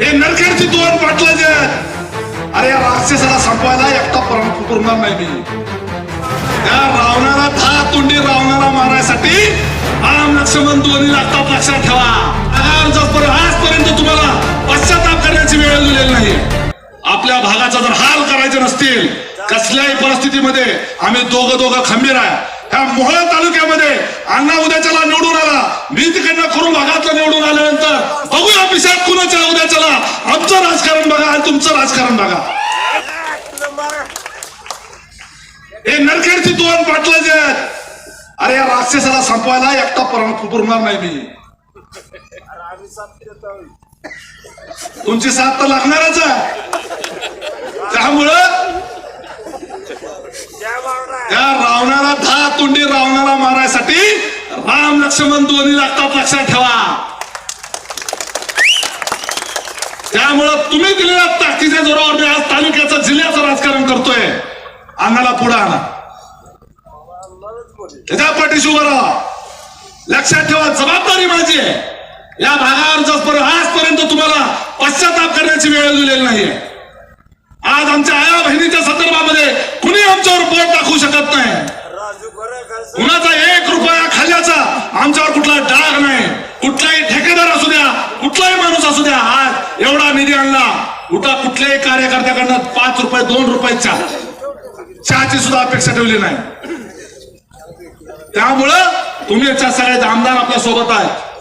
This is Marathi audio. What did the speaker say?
हे नरखेडची दोन पाटलं जे अरे या राक्षसाला संपवायला एकटा परम पुरणार नाही मी. त्या रावणाला दहा तोंडी रावणाला मारायसाठी राम लक्ष्मण दोन्ही लागतात लक्षात ठेवा. आज आजपर्यंत तुम्हाला पश्चाताप करण्याची वेळ दिलेली नाही. आपल्या भागाचा जर हाल करायचे नसतील कसल्याही परिस्थितीमध्ये आम्ही दोघं दोघं खंबीर आहे. ह्या मोहळ तालुक्यामध्ये अण्णा उद्याच्याला निवडून चला उद्या चला. आमचं राजकारण बघा आणि तुमचं राजकारण बघा. हे नरखेडची दोन पाटलं जे अरे या राक्षसाला संपवायला एकटा पुरणार नाही मी. तुमची साथ तर लागणारच त्यामुळं त्या रावणाला दहा तुंडी रावणाला मारायसाठी राम लक्ष्मण दोन्ही लागतात लक्षात ठेवा. त्यामुळं तुम्ही दिलेल्या ताकदीच्या जोरावर मी आज तालुक्याचं जिल्ह्याचं राजकारण करतोय. अन्नाला पुढे आणा. त्याच्या पाठीशी उभं राहा. लक्षात ठेवा जबाबदारी माझी आहे. या भागावर जसपर्यंत आजपर्यंत तुम्हाला पश्चाताप करण्याची वेळ दिलेली नाहीये. आज आमच्या आया बहिणीच्या संदर्भामध्ये कुणी आमच्यावर बोट दाखवू शकत नाही? कुणाचा एक रुपया खाल्ल्याचा आमच्यावर कुठला डाग नाही. एवढा निधी आणला. उठा कुठल्याही कार्यकर्त्याकडनं पाच रुपये दोन रुपयाचा चहाची सुद्धा अपेक्षा ठेवली नाही. त्यामुळं तुम्ही याच्या सगळ्यात आमदार आपल्यासोबत आहे